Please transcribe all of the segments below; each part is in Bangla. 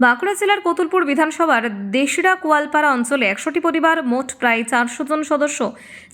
বাঁকুড়া জেলার কতুলপুর বিধানসভার দেশরা কোয়ালপাড়া অঞ্চলে একশোটি পরিবার, মোট প্রায় চারশো জন সদস্য।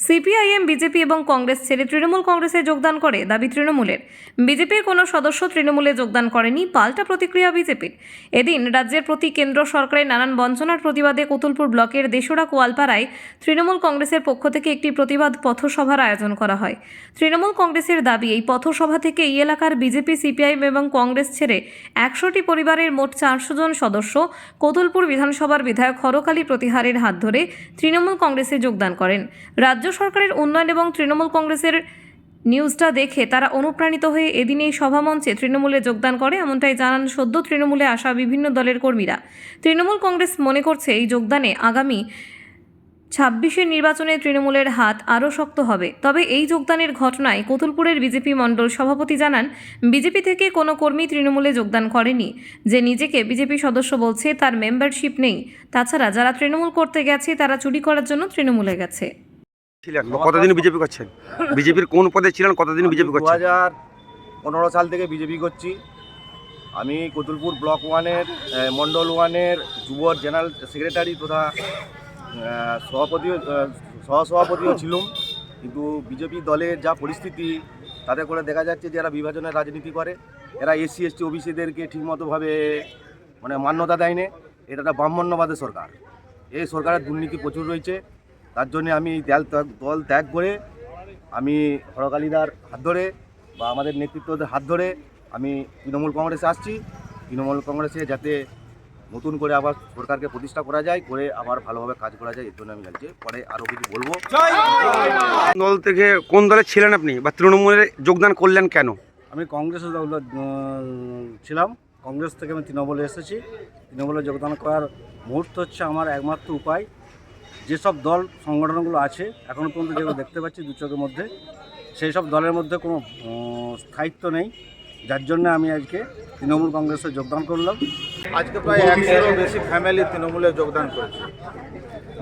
সিপিআইএম, বিজেপি এবং কংগ্রেস ছেড়ে তৃণমূল কংগ্রেসে যোগদান করে দাবি তৃণমূলের। বিজেপির কোনো সদস্য তৃণমূলে যোগদান করেনি, পাল্টা প্রতিক্রিয়া বিজেপির। এদিন রাজ্যের প্রতি কেন্দ্র সরকারের নানান বঞ্চনার প্রতিবাদে কতুলপুর ব্লকের দেশরা কোয়ালপাড়ায় তৃণমূল কংগ্রেসের পক্ষ থেকে একটি প্রতিবাদ পথসভার আয়োজন করা হয়। তৃণমূল কংগ্রেসের দাবি, এই পথসভা থেকে এই এলাকার বিজেপি, সিপিআইএম এবং কংগ্রেস ছেড়ে একশোটি পরিবারের মোট চারশো জন সদস্য কোতলপুর বিধানসভার বিধায়ক হরকালী প্রতিহারের হাত ধরে তৃণমূল কংগ্রেসে যোগদান করেন। রাজ্য সরকারের উন্নয়ন এবং তৃণমূল কংগ্রেসের নিউজটা দেখে তারা অনুপ্রাণিত হয়ে এদিন এই সভামঞ্চে তৃণমূলে যোগদান করে, এমনটাই জানান সদ্য তৃণমূলে আসা বিভিন্ন দলের কর্মীরা। তৃণমূল কংগ্রেস মনে করছে এই যোগদানে আগামী ছাব্বিশের নির্বাচনে তৃণমূলের হাত আরও শক্ত হবে। তবে এই যোগদানের ঘটনায় কতুলপুরের বিজেপি মণ্ডল সভাপতি জানান বিজেপি থেকে কোনো কর্মী তৃণমূলে যোগদান করেনি। যে নিজেকে বিজেপি সদস্য বলছে তার মেম্বারশিপ নেই। তাছাড়া যারা তৃণমূল করতে গেছে তারা চুরি করার জন্য তৃণমূলে গেছে। ছিলেন। কতদিন বিজেপি করছেন? বিজেপির কোন পদে ছিলেন কতদিন বিজেপি দু করছেন হাজার পনেরো সাল থেকে বিজেপি করছি। আমি কতুলপুর ব্লক ওয়ানের আহ, মণ্ডল ওয়ানের যুব জেনারেল সেক্রেটারি তথা সভাপতিও সহসভাপতিও ছিলাম, কিন্তু বিজেপি দলের যা পরিস্থিতি, তাতে করে দেখা যাচ্ছে যে এরা বিভাজনের রাজনীতি করে। এরা এসসি, এসটি, ওবিসিদেরকে ঠিকমতোভাবে মানে মান্যতা দেয়নি। এটা একটা ব্রাহ্মণ্যবাদের সরকার। এই সরকারের দুর্নীতি প্রচুর রয়েছে। তার জন্য আমি এই দল ত্যাগ- দল ত্যাগ করে আমি হরকালিদার হাত ধরে বা আমাদের নেতৃত্বদের হাত ধরে আমি তৃণমূল কংগ্রেসে আসছি। তৃণমূল কংগ্রেসে যাতে নতুন করে আবার সরকারকে প্রতিষ্ঠা করা যায় করে আবার ভালোভাবে কাজ করা যায় এর জন্য আমি যাচ্ছি পরে আরও কিছু বলব। দল থেকে কোন দলে ছিলেন আপনি বা তৃণমূলে যোগদান করলেন কেন? আমি কংগ্রেস দল ছিলাম। কংগ্রেস থেকে আমি তৃণমূলে এসেছি। তৃণমূলে যোগদান করার মুহূর্ত হচ্ছে আমার একমাত্র উপায়। যেসব দল সংগঠনগুলো আছে এখনও পর্যন্ত যেগুলো দেখতে পাচ্ছি দু চোখের মধ্যে সেই সব দলের মধ্যে কোনো স্থায়িত্ব নেই। যার জন্য আমি আজকে তৃণমূল কংগ্রেসে যোগদান করলাম। আজকে প্রায় একশোরও বেশি ফ্যামিলি তৃণমূলে যোগদান করেছে।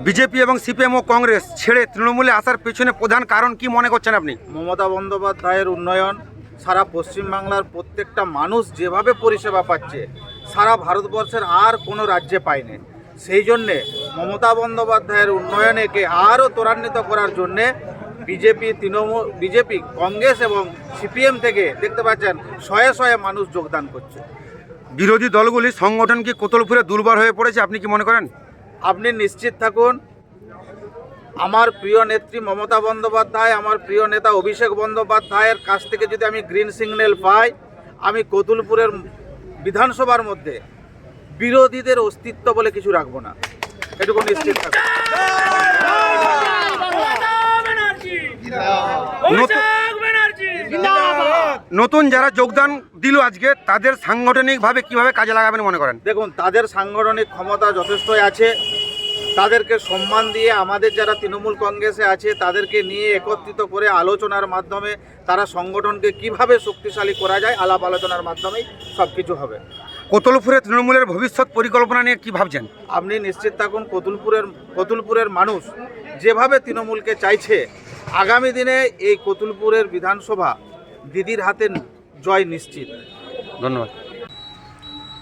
বিজেপি এবং সিপিএম ও কংগ্রেস ছেড়ে তৃণমূলে আসার পেছনে প্রধান কারণ কি মনে করছেন আপনি? মমতা বন্দ্যোপাধ্যায়ের উন্নয়ন সারা পশ্চিমবাংলার প্রত্যেকটা মানুষ যেভাবে পরিষেবা পাচ্ছে সারা ভারতবর্ষের আর কোনো রাজ্যে পায়নি। সেই জন্যে মমতা বন্দ্যোপাধ্যায়ের উন্নয়নেকে আরও ত্বরান্বিত করার জন্যে বিজেপি তৃণমূল বিজেপি কংগ্রেস এবং সিপিএম থেকে দেখতে পাচ্ছেন শয়ে শয়ে মানুষ যোগদান করছে। বিরোধী দলগুলি সংগঠন কি কোতলপুরে দুর্বল হয়ে পড়েছে আপনি কি মনে করেন? আপনি নিশ্চিত থাকুন আমার প্রিয় নেত্রী মমতা বন্দ্যোপাধ্যায় আমার প্রিয় নেতা অভিষেক বন্দ্যোপাধ্যায়ের কাছ থেকে যদি আমি গ্রিন সিগন্যাল পাই আমি কতুলপুরের বিধানসভার মধ্যে বিরোধীদের অস্তিত্ব বলে কিছু রাখব না। এটুকু নিশ্চিত থাকুন। নতুন- নতুন যারা যোগদান দিল আজকে তাদের সাংগঠনিকভাবে কীভাবে কাজে লাগাবেন মনে করেন? দেখুন তাদের সাংগঠনিক ক্ষমতা যথেষ্টই আছে। তাদেরকে সম্মান দিয়ে আমাদের যারা তৃণমূল কংগ্রেসে আছে তাদেরকে নিয়ে একত্রিত করে আলোচনার মাধ্যমে তারা সংগঠনকে কীভাবে শক্তিশালী করা যায় আলাপ আলোচনার মাধ্যমেই সব কিছু হবে। কোতলপুরে তৃণমূলের ভবিষ্যৎ পরিকল্পনা নিয়ে কি ভাবছেন? আপনি নিশ্চিত থাকুন কতুলপুরের কতুলপুরের মানুষ যেভাবে তৃণমূলকে চাইছে আগামী দিনে এই কতুলপুরের বিধানসভা দিদির হাতে জয় নিশ্চিত। ধন্যবাদ।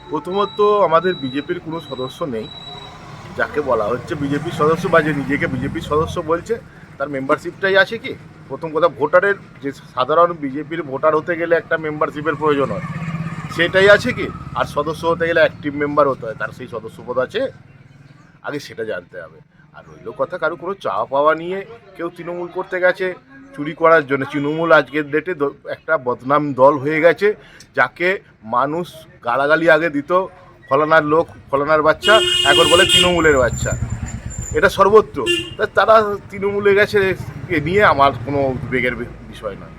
প্রথমত আমাদের বিজেপির কোনো সদস্য নেই। যাকে বলা হচ্ছে বিজেপির সদস্য বা যে নিজেকে বিজেপির সদস্য বলছে তার মেম্বারশিপটাই আছে কি? প্রথম কথা ভোটারের যে সাধারণ বিজেপির ভোটার হতে গেলে একটা মেম্বারশিপের প্রয়োজন হয়। সেটাই আছে কি? আর সদস্য হতে গেলে অ্যাক্টিভ মেম্বার হতে হয় তার সেই সদস্যপদ আছে। আগে সেটা জানতে হবে। আর রইল কথা, কারও কোনো চাওয়া পাওয়া নিয়ে কেউ তৃণমূল করতে গেছে, চুরি করার জন্য। তৃণমূল আজকের ডেটে একটা বদনাম দল হয়ে গেছে, যাকে মানুষ গালাগালি আগে দিত, ফলানার লোক, ফলানার বাচ্চা, এখন বলে তৃণমূলের বাচ্চা। এটা সর্বত্র। তারা তৃণমূলে গেছে নিয়ে আমার কোনো উদ্বেগের বিষয় নয়।